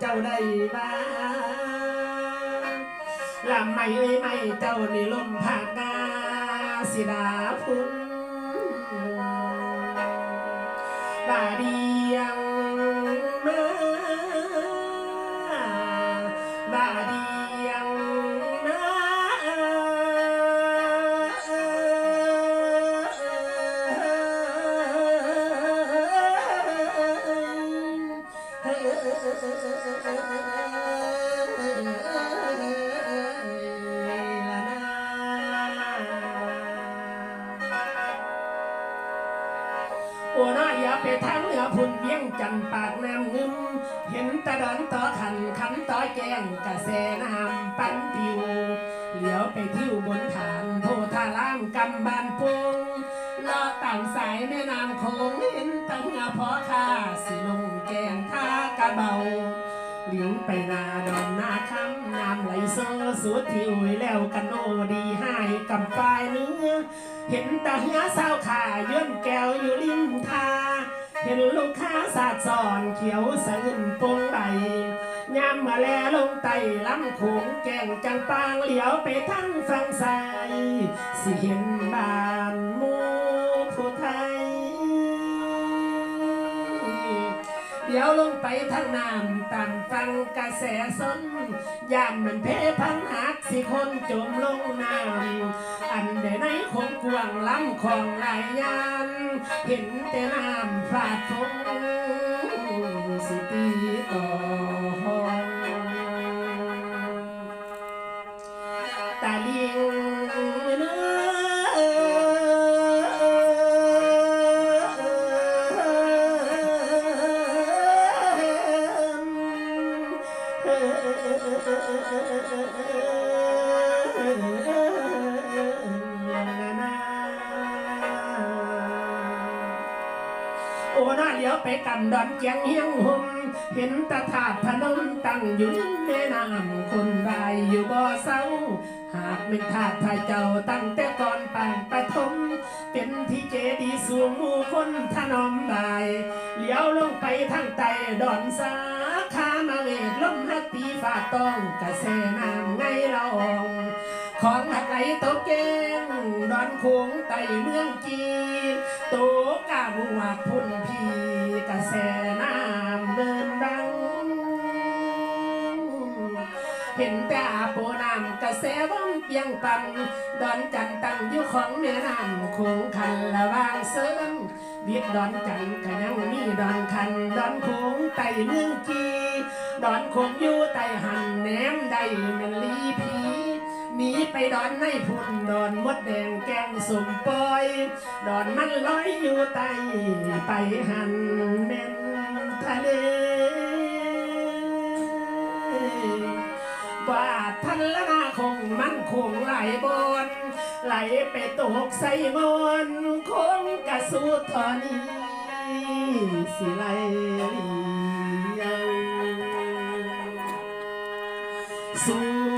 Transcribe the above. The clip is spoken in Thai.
เจ้าได้บ้าลำไม่เอ้ยไม่เจ้านี่ลมผ่านนาสิดาพุ่นบาดี โอ้น้อยอย่าไปทางเหนือพุ่นเวียงจันปากน้ำงึม เห็นตะดอนต่อขันขันต่อแกงกระแสน้ำปันปิว เหลียวไปทิวบนฐานโพธาล่างกำบานปงลอต่างสายแม่น้ำโขงเห็นตั้งเงาพอค่าสิลงแกงท่ากระเบาหลิวไปนาดอนนาคำน้ำไหลโซสุดทิวแล้วกันโอดีให้กำปลายเนื้อเห็นตาเหือสาวขาย้อนแก้วอยู่ริ ห็นลูกค้าสาดสอนเขียวสะอึนปงใบยามมาแลลงไตลำโขงแกงจังปางเหลียวไปทั้งฝั่งซ้ายสิเห็นบ้านมูผู้ไทย เดี๋ยวลงไปทางน้ำตามฟังกระแสสนยามมันเพพังหักสิคนจมลงน้ำ อันใดในคงกวางล้ำของหลายยาน เห็นแต่น้ำฟาดฟงสิตีอ่อนตาลิงเนื้ โอ้น่าเลี้ยวไปกันดอนเจียงเฮียงหุมเห็นตะถาดพนมตั้งอยู่แม่น้ำคนใดอยู่บ่อเศร้า หากเป็นถาดพระเจ้าตั้งแต่ก่อนปางปฐมเป็นที่เจดีสูงมู่คนถนอมบายเลี้ยวลงไปทางใต้ดอนสาขามาเวกลมฮัดตีฝาต้องกระแสน้ำไงละออง ของหักไหลโตเกงดอนคงไต่เมืองจีนโตกาบุวกพุ่นพีกระแสน้ำเดินดัง เห็นแต่อาโปน้ำกระแสว่องเปียงปันดอนจันตั้งอยู่ของแม่น้ำคงคันละวางเสริมเวียดดอนจันก็ยังมีดอนคันดอนคงไต่เมืองจีดอนคงอยู่ไต่หันแหนมใดแมันลีพี หนีไปดอนในพุ่นดอนมดแดงแกงสุ่มปอยดอนมันลอยอยู่ไต่ไปหันแม่นทะเลวาดพันละนาคงมันคงไหลบนไหลไปตกใส่มนคงกระสุดทอนี้สิไหลเลยวสู่